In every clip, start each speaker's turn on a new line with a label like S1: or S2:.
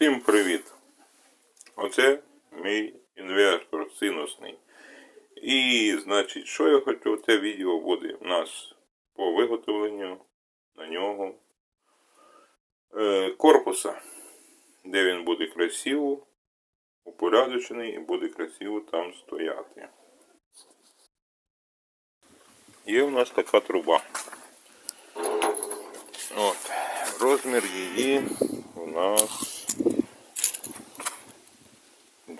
S1: Всім привіт! Оце мій інвертор синусний. І, значить, що я хочу, це відео буде у нас по виготовленню на нього е, корпуса, де він буде красиво упорядочений і буде красиво там стояти. Є у нас така труба. От, розмір її у нас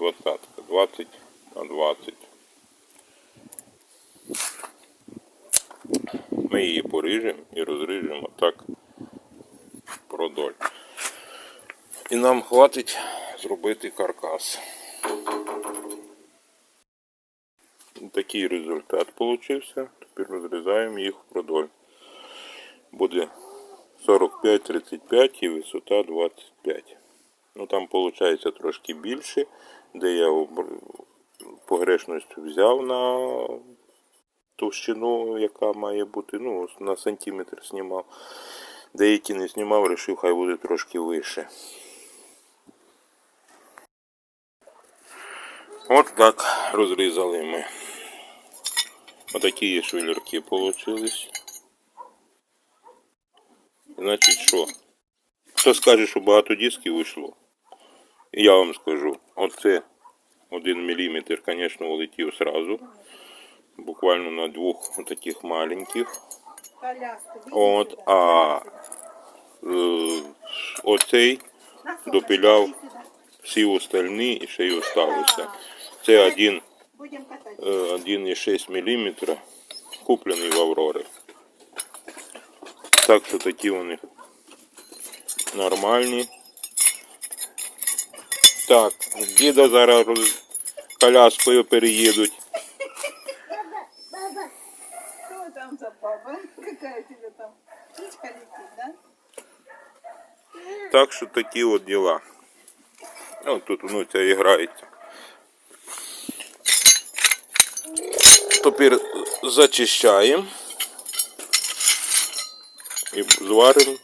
S1: двадцатка, 20 на 20. Ми її поріжемо і розріжемо так продоль. І нам хватить зробити каркас. Такий результат получився. Тепер розрізаємо їх впродоль. Буде 45-35 і висота 25. Ну там виходить трошки більше, де я погрешність взяв на товщину, яка має бути, ну, на сантиметр знімав. Деякі не знімав, вирішив, хай буде трошки вище. От так розрізали ми. Отакі є швеллерки получились. Значить що? Хто скаже, що багато дисків вийшло? Я вам скажу, оце 1 мм, звісно, улетів сразу. Буквально на двох таких маленьких. От, а е, оцей допиляв всі остальні і ще й осталося. Це один,
S2: Будем катать.
S1: е, 1,6 мм, куплений в Аврори. Так що такі вони нормальні. Так, діда зараз роз... коляскою переїдуть.
S2: Кто там за папа? Какая тебе там птичка летит, да?
S1: Так що такі от діла. От тут внуця грається. Тепер зачищаємо і зваримо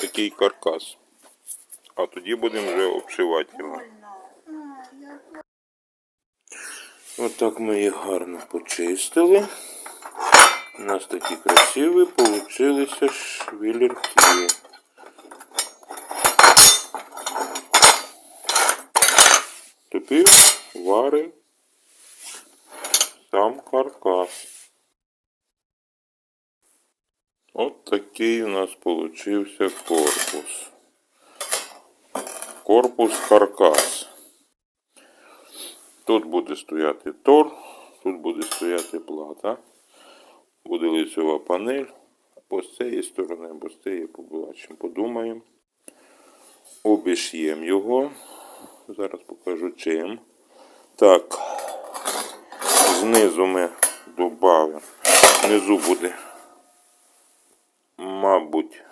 S1: такий каркас. А тоді будемо вже обшивати його. Отак ми їх гарно почистили. У нас такі красиві получилися швілерки. Тепер варимо сам каркас. От такий у нас получився корпус. Корпус каркас. Тут буде стояти тор, тут буде стояти плата, буде лицева панель, або з цієї сторони, або з цієї побачимо, подумаємо. Обіш'ємо його. Зараз покажу чим. Так, знизу ми додамо. Внизу буде, мабуть,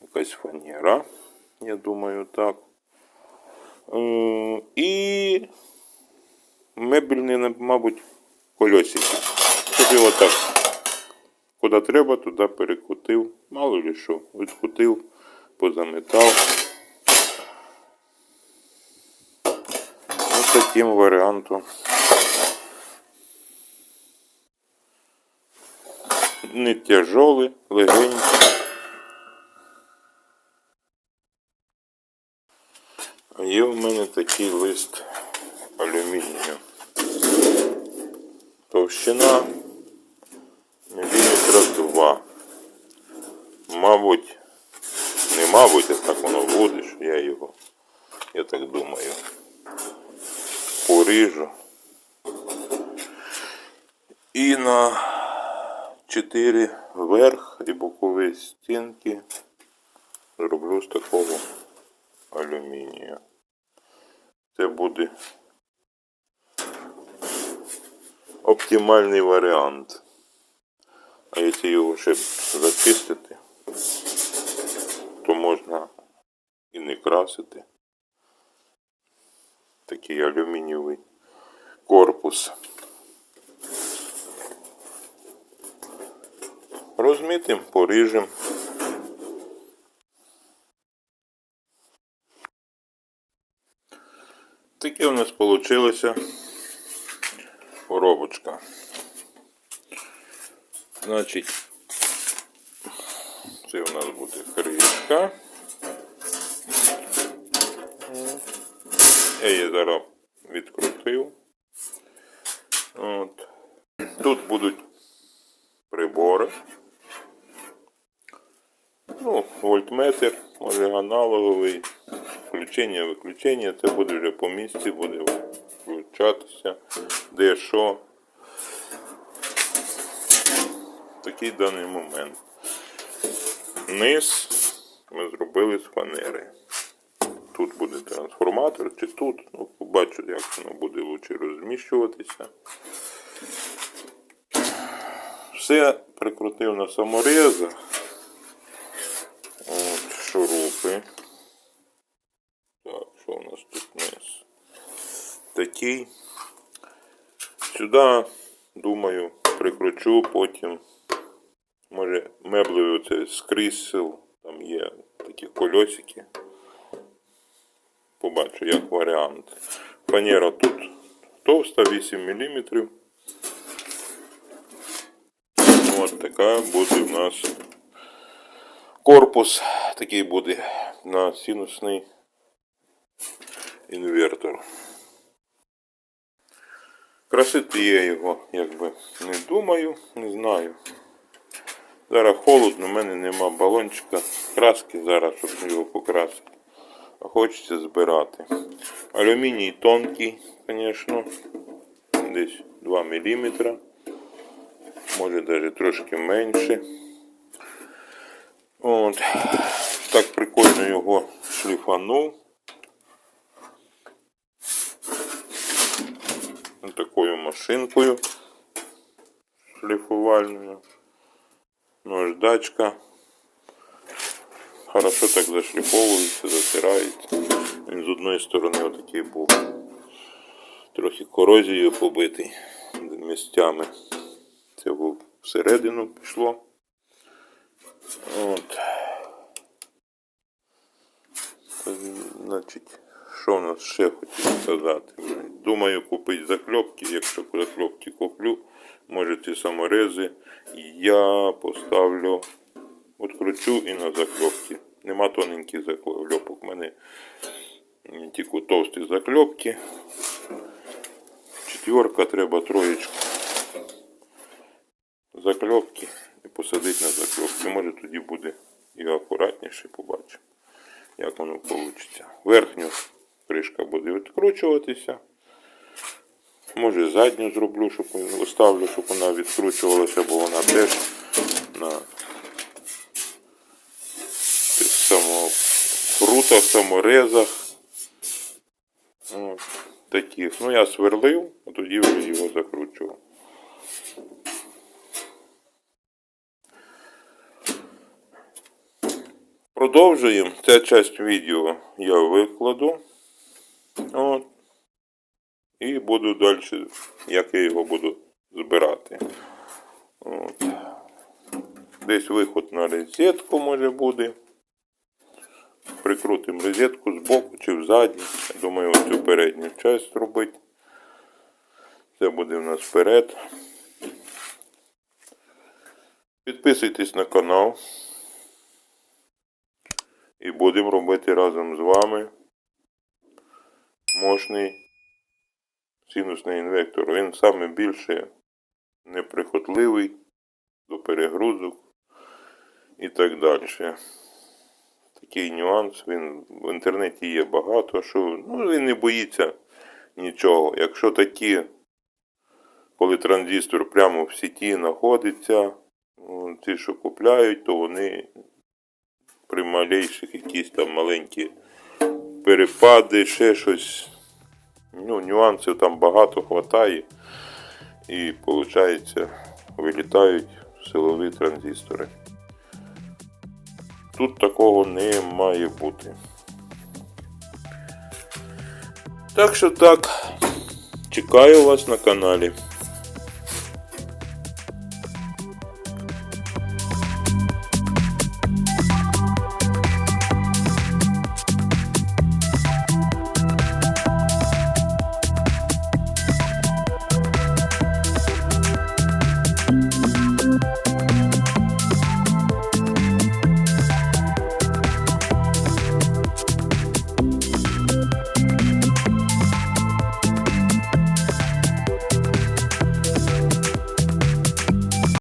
S1: якась фанера. Я думаю, так. Е, І мебельні, мабуть, колесики. Тобі отак. Куди треба, туди перекутив. Мало ли що. Відкутив, позаметав. Ось таким варіантом. Не тяжолий, легенький. А Є в мене такий лист алюмінію. Товщина міліметра два. Мабуть, не мабуть, а так воно буде, що я його, я так думаю, поріжу. І на 4 верх і бокові стінки зроблю з такого алюмінію. Це буде оптимальний варіант. А якщо його ще зачистити, то можна і не красити. Такий алюмінієвий корпус. Розмітим, поріжемо. Таке у нас вийшло коробочка. Значить, це у нас буде кришка. Я її зараз відкрутив. От. Тут будуть прибори. Ну, вольтметр, може аналоговий, включення, виключення, це буде вже по місці, буде включатися, де що. Такий даний момент. Низ ми зробили з фанери. Тут буде трансформатор, чи тут, ну, побачу, як воно буде лучше розміщуватися. Все прикрутив на саморезах. От, шурупи. Так, що у нас тут низ? Такий. Сюди, думаю, прикручу потім. Може, меблею оце з крісел, там є такі кольосики. Побачу, як варіант. Фанера тут товста, 8 мм. От така буде в нас корпус. Такий буде на синусний інвертор. Красити я його якби не думаю, не знаю. Зараз холодно, в мене нема балончика, краски зараз, щоб його покрасити. А хочеться збирати. Алюміній тонкий, звісно, десь 2 мм. Може навіть трошки менше. От. Так прикольно його шліфанув. Ось Такою машинкою шліфувальною. Наждачка. Хорошо так зашліфовується, затирається. Він з одної сторони отакий був. Трохи корозією побитий місцями. Це був всередину пішло. От. Значить, що в нас ще хотів сказати? Думаю купити закльопки. Якщо закльопки куплю, може ці саморези я поставлю, відкручу і на закльопки. Нема тоненьких закльопок. У мене тільки товсті закльопки. Четверка треба троєчку. Закльопки і посадити на закльопки. Може тоді буде і акуратніше, побачимо, як воно вийде. Верхню кришка буде відкручуватися. Може задню зроблю, щоб оставлю, щоб вона відкручувалася, бо вона теж на само прутах, саморезах. От, таких. Ну я сверлив, а тоді вже його закручував. Продовжуємо. Ця часть відео я викладу. От. І буду далі, як я його буду збирати. От. Десь виход на розетку може буде. Прикрутимо розетку з боку чи взаді. Я думаю, оцю передню часть зробити. Це буде в нас вперед. Підписуйтесь на канал. І будемо робити разом з вами мощний синусний інвектор. Він саме більше неприхотливий до перегрузок і так далі. Такий нюанс, він в інтернеті є багато, що ну, він не боїться нічого. Якщо такі, коли транзистор прямо в сіті знаходиться, ну, ті, що купляють, то вони при малейших якісь там маленькі перепади, ще щось. Ну, нюансів там багато хватає. І виходить, вилітають силові транзистори. Тут такого не має бути. Так що так, чекаю вас на каналі.